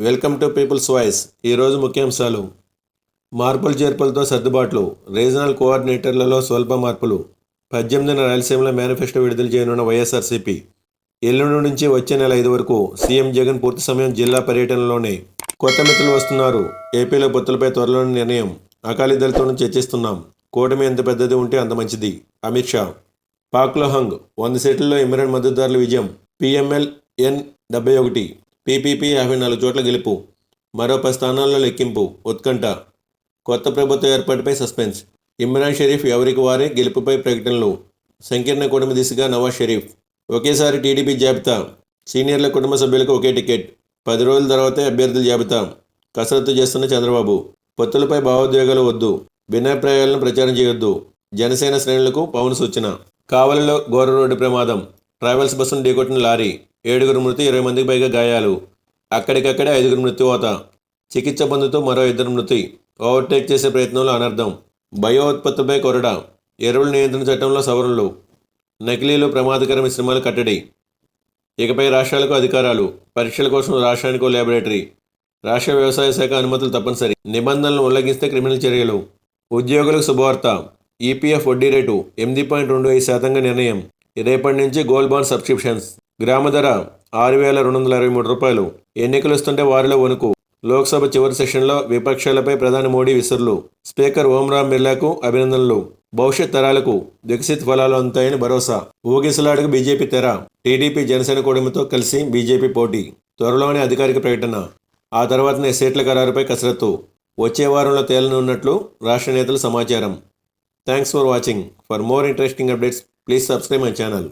Welcome to peoples voice. ఈరోజు ముఖ్యాంశాలు. మార్పులు చేర్పులతో సర్దుబాట్లు. రీజనల్ కోఆర్డినేటర్లలో స్వల్ప మార్పులు. పద్దెనిమిదిన రాయలసీమలో మేనిఫెస్టో విడుదల చేయనున్న వైఎస్ఆర్సీపీ. ఎల్లుండి నుంచి వచ్చే నెల ఐదు వరకు సీఎం జగన్ పూర్తి సమయం జిల్లా పర్యటనలోనే కొత్త మిత్రులు వస్తున్నారు. ఏపీలో పొత్తులపై త్వరలోని నిర్ణయం. అకాలీదళతో చర్చిస్తున్నాం. కూటమి ఎంత పెద్దది ఉంటే అంత మంచిది. అమిత్ షా. పాక్లో హంగ్. వంద సీట్లలో ఇమ్రాన్ మద్దతుదారుల విజయం. పిఎంఎల్ ఎన్ డెబ్బై ఒకటి. పీపీపీ యాభై నాలుగు చోట్ల గెలుపు. మరో పది స్థానాల్లో లెక్కింపు. ఉత్కంఠ. కొత్త ప్రభుత్వ ఏర్పాటుపై సస్పెన్స్. ఇమ్రాన్ షరీఫ్ ఎవరికి వారే గెలుపుపై ప్రకటనలు. సంకీర్ణ కుటుంబ దిశగా నవాజ్ షరీఫ్. ఒకేసారి టీడీపీ జాబితా. సీనియర్ల కుటుంబ సభ్యులకు ఒకే టికెట్. పది రోజుల తర్వాతే అభ్యర్థుల జాబితా. కసరత్తు చేస్తున్న చంద్రబాబు. పొత్తులపై భావోద్వేగాలు వద్దు. భిన్నాభిప్రాయాలను ప్రచారం చేయొద్దు. జనసేన శ్రేణులకు పవన్ సూచన. కావలిలో ఘోర రోడ్డు ప్రమాదం. ట్రావెల్స్ బస్సును ఢీకొట్టిన లారీ. ఏడుగురు మృతి ఇరవై మందికి పైగా గాయాలు. అక్కడికక్కడే ఐదుగురు మృత్యువాత చికిత్స పొందుతూ మరో ఇద్దరు మృతి. ఓవర్టేక్ చేసే ప్రయత్నంలో అనర్థం. బయో ఉత్పత్తులపై కొరడా. ఎరువుల నియంత్రణ చట్టంలో సవరణలు నకిలీలు ప్రమాదకర మిశ్రమాలు కట్టడి. ఇకపై రాష్ట్రాలకు అధికారాలు. పరీక్షల కోసం రాష్ట్రానికో ల్యాబొరేటరీ. రాష్ట్ర వ్యవసాయ శాఖ అనుమతులు తప్పనిసరి. నిబంధనలను ఉల్లంఘిస్తే క్రిమినల్ చర్యలు. ఉద్యోగులకు శుభవార్త. ఈపీఎఫ్ వడ్డీ రేటు ఎనిమిది పాయింట్ రెండు ఐదు శాతంగా నిర్ణయం. రేపటి నుంచి గోల్డ్ బాండ్ సబ్స్క్రిప్షన్స్. గ్రామ ధర ఆరు వేల రెండు వందల అరవై మూడు రూపాయలు. ఎన్నికలు వస్తుంటే వారిలో వణుకు. లోక్సభ చివరి సెషన్లో విపక్షాలపై ప్రధాని మోడీ విసురులు. స్పీకర్ ఓంరామ్ బిర్లాకు అభినందనలు. భవిష్యత్ తరాలకు వికసిత్ ఫలాలు అందుతాయని భరోసా. ఊగిసలాడకు బీజేపీ తెర. టీడీపీ జనసేన కూడమితో కలిసి బీజేపీ పోటీ. త్వరలోనే అధికారిక ప్రకటన. ఆ తర్వాతనే సీట్ల ఖరారుపై కసరత్తు. వచ్చే వారంలో తేలనున్నట్లు రాష్ట్ర నేతల సమాచారం. Thanks for watching. For more interesting updates please subscribe my channel.